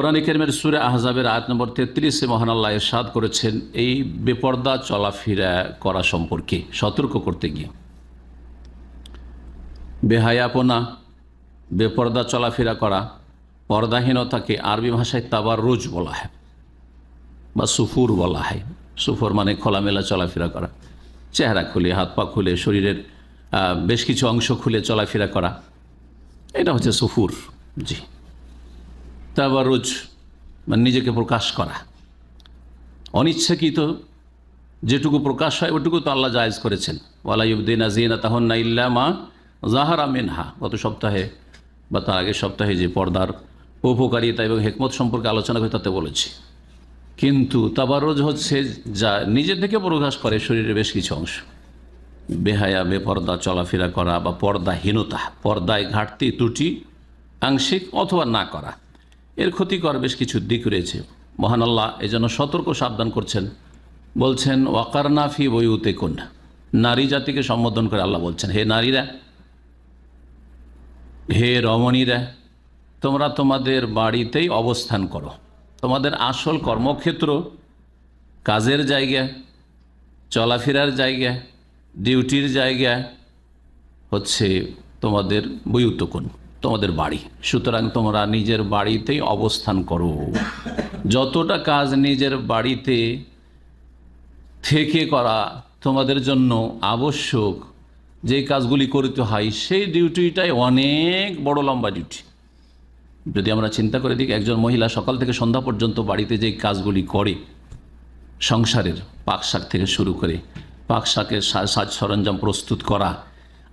কোরআন কেরমের সুরে আহজাবের আয়াত নম্বর তেত্রিশে মহান আল্লাহ এরশাদ করেছেন, এই বেপর্দা চলাফেরা করা সম্পর্কে সতর্ক করতে গিয়ে। বেহায়াপনা, বেপর্দা চলাফেরা করা, পর্দাহীনতাকে আরবি ভাষায় তাবার রোজ বলা হয় বা সুফুর বলা হয়। সুফর মানে খোলামেলা চলাফেরা করা, চেহারা খুলে, হাত পা খুলে, শরীরের বেশ কিছু অংশ খুলে চলাফেরা করা। এটা হচ্ছে সুফুর, জি। তারপর রোজ মানে নিজেকে প্রকাশ করা। অনিচ্ছাকৃত যেটুকু প্রকাশ হয়, ওটুকু তো আল্লাহ জায়েজ করেছেন। ওয়ালাইউদ্দিন আজিনা তাহন না ইল্লামা জাহারা মিনহা। গত সপ্তাহে বা তার আগের সপ্তাহে যে পর্দার উপকারিতা এবং হেকমত সম্পর্কে আলোচনা করে তাতে বলেছি। কিন্তু তাবারোজ হচ্ছে যা নিজে থেকে প্রকাশ করে শরীরের বেশ কিছু অংশ। বেহায়া, বেপর্দা, চলাফেরা করা বা পর্দাহীনতা, পর্দায় ঘাটতি, ত্রুটি, আংশিক অথবা না করা। এর ক্ষতিকর বেশ কিছু দিক রয়েছে। মহান আল্লাহ এই জন্য সতর্ক সাবধান করছেন। বলছেন ওয়াকারনাফি বইউতে কোন নারী জাতিকে সম্বোধন করে আল্লাহ বলছেন, হে নারীরা, হে রমণীরা, তোমরা তোমাদের বাড়িতেই অবস্থান করো। তোমাদের আসল কর্মক্ষেত্র কাজের জায়গা, চলাফেরার জায়গা, ডিউটির জায়গা হচ্ছে তোমাদের বইউতকোণ তোমাদের বাড়ি। সুতরাং তোমরা নিজের বাড়িতেই অবস্থান করো। যতটা কাজ নিজের বাড়িতে থেকে করা তোমাদের জন্য আবশ্যক, যে কাজগুলি করতে হয়, সেই ডিউটিটাই অনেক বড় লম্বা ডিউটি। যদি আমরা চিন্তা করে দিই একজন মহিলা সকাল থেকে সন্ধ্যা পর্যন্ত বাড়িতে যে কাজগুলি করে, সংসারের পাক শাক থেকে শুরু করে, পাক শাকের সাজ সরঞ্জাম প্রস্তুত করা,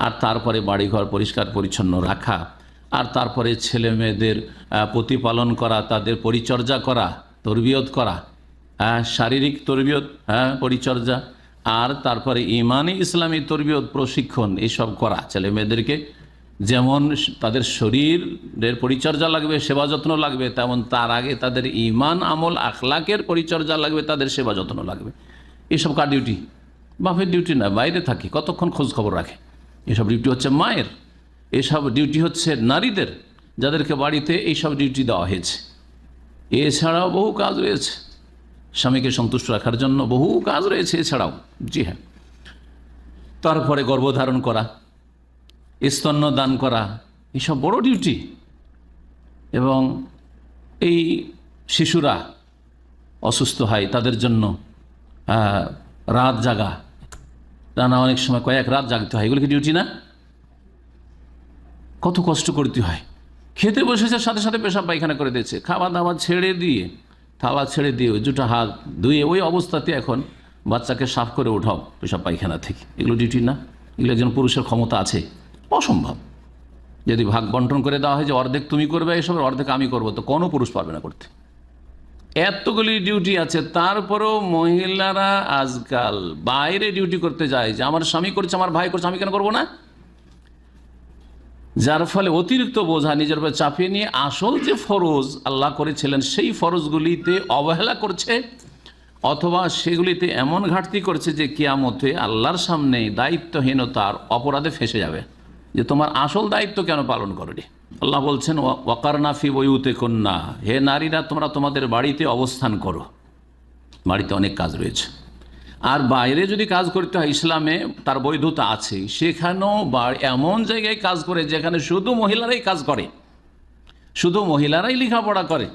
আর তারপরে বাড়িঘর পরিষ্কার পরিচ্ছন্ন রাখা আর তারপরে ছেলে মেয়েদের প্রতিপালন করা, তাদের পরিচর্যা করা, তরবিয়ত করা হ্যাঁ শারীরিক তরবিয়ত হ্যাঁ পরিচর্যা, আর তারপরে ইমানি ইসলামী তরবিয়ত, প্রশিক্ষণ এইসব করা, ছেলে মেয়েদেরকে। যেমন তাদের শরীরের পরিচর্যা লাগবে, সেবা যত্ন লাগবে, তেমন তার আগে তাদের ইমান, আমল, আখলাকের পরিচর্যা লাগবে, তাদের সেবা যত্ন লাগবে। এসব কার ডিউটি বাপের ডিউটি না, বাইরে থাকে, কতক্ষণ খোঁজ খবর রাখে? এসব ডিউটি হচ্ছে মায়ের। এসব ডিউটি হচ্ছে নারীদের, যাদেরকে বাড়িতে এইসব ডিউটি দেওয়া হয়েছে। এছাড়াও বহু কাজ রয়েছে। স্বামীকে সন্তুষ্ট রাখার জন্য বহু কাজ রয়েছে এছাড়াও। জি হ্যাঁ। তারপরে গর্ভধারণ করা, স্তন্য দান করা, এসব বড় ডিউটি এবং এই শিশুরা অসুস্থ হয় তাদের জন্য রাত জাগা। রানা অনেক সময় কয়েক রাত জাগতে হয়। এগুলো কি ডিউটি না? কত কষ্ট করতে হয়। খেতে বসেছে, সাথে সাথে পেশাব পায়খানা করে দিয়েছে। খাওয়া দাওয়া ছেড়ে দিয়ে, থালা ছেড়ে দিয়ে, ওই দুটো হাত ধুয়ে ওই অবস্থাতে এখন বাচ্চাকে সাফ করে ওঠাও পেশাব পায়খানা থেকে। এগুলো ডিউটি না। এগুলো একজন পুরুষের ক্ষমতা আছে। অসম্ভব। যদি ভাগ বন্টন করে দেওয়া হয় যে অর্ধেক তুমি করবে, এসবের অর্ধেক আমি করব, তো কোনো পুরুষ পারবে না করতে। এতগুলি ডিউটি আছে, তারপরেও মহিলারা আজকাল বাইরে ডিউটি করতে যায় যে, আমার স্বামী করছে, আমার ভাই করছে, আমি কেন করব না? যার ফলে অতিরিক্ত বোঝা নিজের উপর চাপিয়ে নিয়ে আসল যে ফরজ আল্লাহ করেছিলেন, সেই ফরজগুলিতে অবহেলা করছে, অথবা সেগুলিতে এমন ঘাটতি করছে যে কিয়ামতে আল্লাহর সামনে দায়িত্বহীনতার অপরাধে ফেসে যাবে। যে তোমার আসল দায়িত্ব কেন পালন করনি? আল্লাহ বলছেন ওয়াকারনাফি বইউতে কন্যা হে নারীরা, তোমরা তোমাদের বাড়িতে অবস্থান করো। বাড়িতে অনেক কাজ রয়েছে। আর বাইরে যদি কাজ করতে হয় ইসলামে, তার বৈধতা আছে সেখানেও বা এমন জায়গায় কাজ করে যেখানে শুধু মহিলারাই কাজ করে। শুধু মহিলারাই লেখাপড়া করে।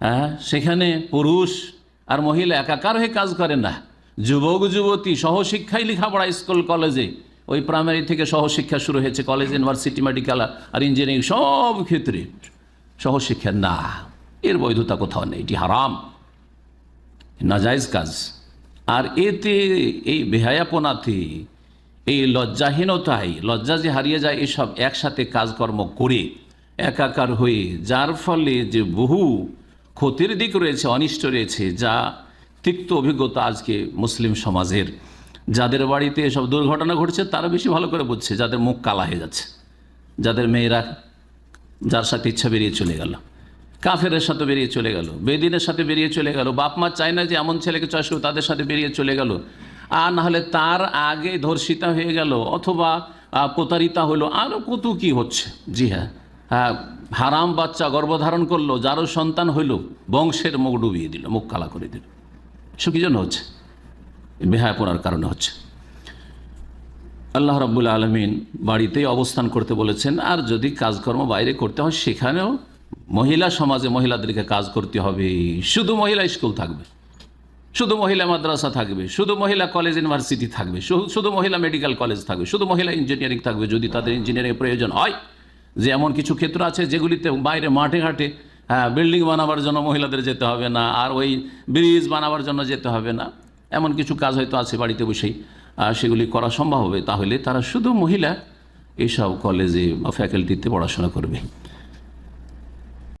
হ্যাঁ সেখানে পুরুষ আর মহিলা একাকার হয়ে কাজ করে না। যুবক, যুবতী সহশিক্ষায় লেখাপড়া স্কুল, কলেজে। ওই প্রাইমারি থেকে সহশিক্ষা শুরু হয়েছে, কলেজ ইউনিভার্সিটি মেডিকেল আর ইঞ্জিনিয়ারিং সব ক্ষেত্রে। সহশিক্ষা না। এর বৈধতা কোথাও নেই, এটি হারাম। নাজাইজ কাজ। আর এতে এই বেহায়াপনাতে, এই লজ্জাহীনতায়, লজ্জা যে হারিয়ে যায়, এসব একসাথে কাজকর্ম করে একাকার হয়ে, যার ফলে যে বহু ক্ষতির দিক রয়েছে, অনিষ্ট রয়েছে, যা তিক্ত অভিজ্ঞতা আজকে মুসলিম সমাজের। যাদের বাড়িতে এসব দুর্ঘটনা ঘটছে, তারা বেশি ভালো করে বুঝছে, যাদের মুখ কালা হয়ে যাচ্ছে, যাদের মেয়েরা, যার সাথে ইচ্ছা বেরিয়ে চলে গেল। কাফেরের সাথে বেরিয়ে চলে গেল, বেদিনের সাথে বেরিয়ে চলে গেল, বাপ মা চায় না যে এমন ছেলেকে করবে তাদের সাথে বেরিয়ে চলে গেল। আর না হলে তার আগে ধর্ষিতা হয়ে গেল, অথবা প্রতারিতা হলো আরও কত কি হচ্ছে। জি হ্যাঁ হ্যাঁ হারাম বাচ্চা গর্ভধারণ করল, যারও সন্তান হইল, বংশের মুখ ডুবিয়ে দিল, মুখ কালা করে দিল। সে কি জন্য হচ্ছে? বেহায়াপনার কারণে হচ্ছে। আল্লাহ রাব্বুল আলমিন বাড়িতেই অবস্থান করতে বলেছেন, আর যদি কাজকর্ম বাইরে করতে হয়, সেখানেও মহিলা সমাজে মহিলাদেরকে কাজ করতে হবে। শুধু মহিলা স্কুল থাকবে। শুধু মহিলা মাদ্রাসা থাকবে। শুধু মহিলা কলেজ, ইউনিভার্সিটি থাকবে। শুধু- মহিলা মেডিকেল কলেজ থাকবে। শুধু মহিলা ইঞ্জিনিয়ারিং থাকবে। যদি তাদের ইঞ্জিনিয়ারিং প্রয়োজন হয়, যে এমন কিছু ক্ষেত্র আছে যেগুলিতে বাইরে মাঠে ঘাটে হ্যাঁ বিল্ডিং বানাবার জন্য মহিলাদের যেতে হবে না, আর ওই ব্রিজ বানাবার জন্য যেতে হবে না, এমন কিছু কাজ হয়তো আছে বাড়িতে বসেই সেগুলি করা সম্ভব হবে। তাহলে তারা শুধু মহিলা এইসব কলেজে বা ফ্যাকাল্টিতে পড়াশোনা করবে।